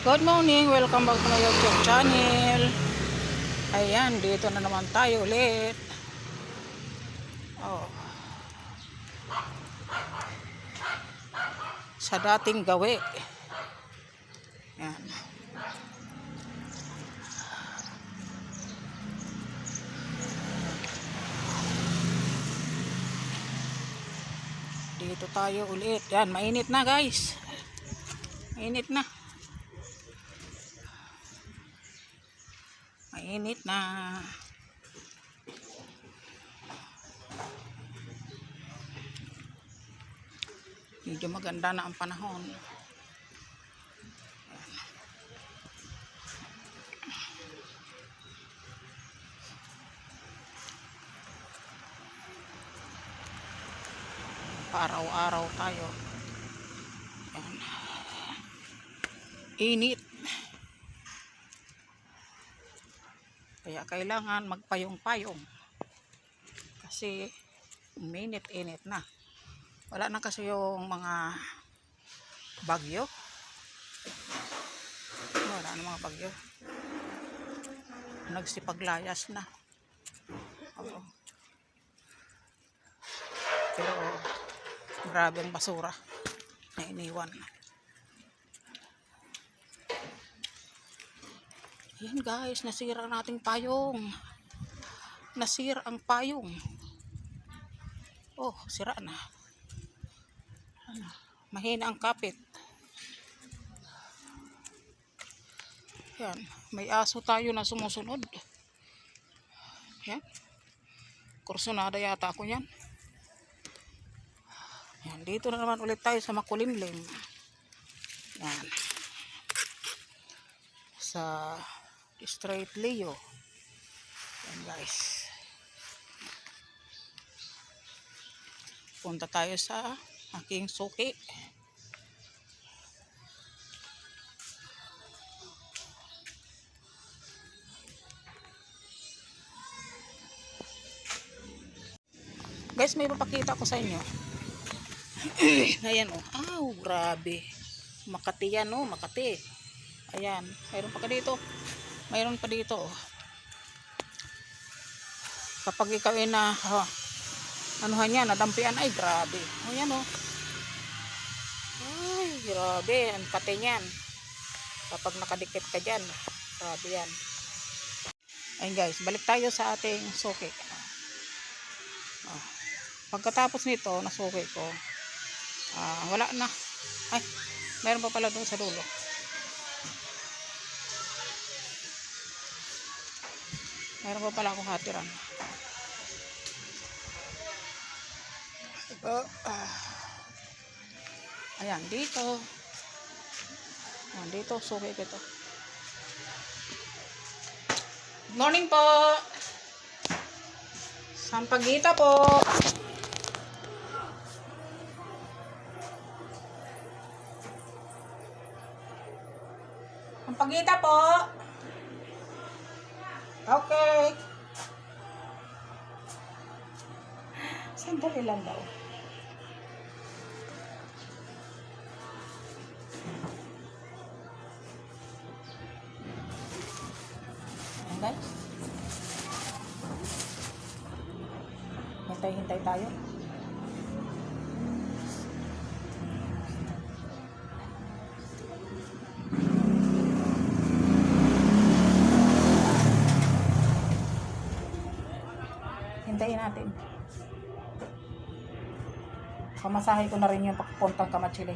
Good morning, welcome back to my YouTube channel. Ayan, dito na naman tayo ulit. Oh. Sa dating gawi. Ayan. Dito tayo ulit. Yan, mainit na guys. Mainit na. Mainit na. Medyo maganda na ang panahon. Araw-araw tayo. Yan. Init. Kaya kailangan magpayong-payong. Kasi minit-init na. Wala na kasi yung mga bagyo. Wala na mga bagyo. Nagsipaglayas na. Oo. Pero grabe ang basura na iniwan. Ayan guys, nasira ang ating payong. Nasira ang payong. Oh, sira na. Ano, mahina ang kapit. Yan, may aso tayo na sumusunod. Yan. Kursunada yata ako yan. Yan, dito na naman ulit tayo sa makulimlim. Yan. Sa Straight Leo. Yan guys. Punta tayo sa aking suki. Guys, may papakita ko sa inyo. Ayan oh. Aw, grabe. Makati yan oh, Makati. Ayan, mayroon pa ka dito. Mayroon pa dito oh. Kapag ikaw ay na ha, anuhan niya, nadampian ay grabe. Oh, yan oh. Ay, grabe, ang kati niyan. Kapag nakadikit ka dyan, grabe yan. Ayun guys, balik tayo sa ating suki. Oh. Pagkatapos nito, nasuki ko, ah, wala na. Ay, meron pa pala doon sa dulo. Meron pa pala akong hatiran. Oh, ah. Ayan, dito. Ayan, dito, suki ko ito. Good morning po! Sampagita po! Sampagita po! Okay. Sandali lang daw. Guys. Hintay-hintay tayo. Pamasahe ko na rin yung papuntang Kamachili.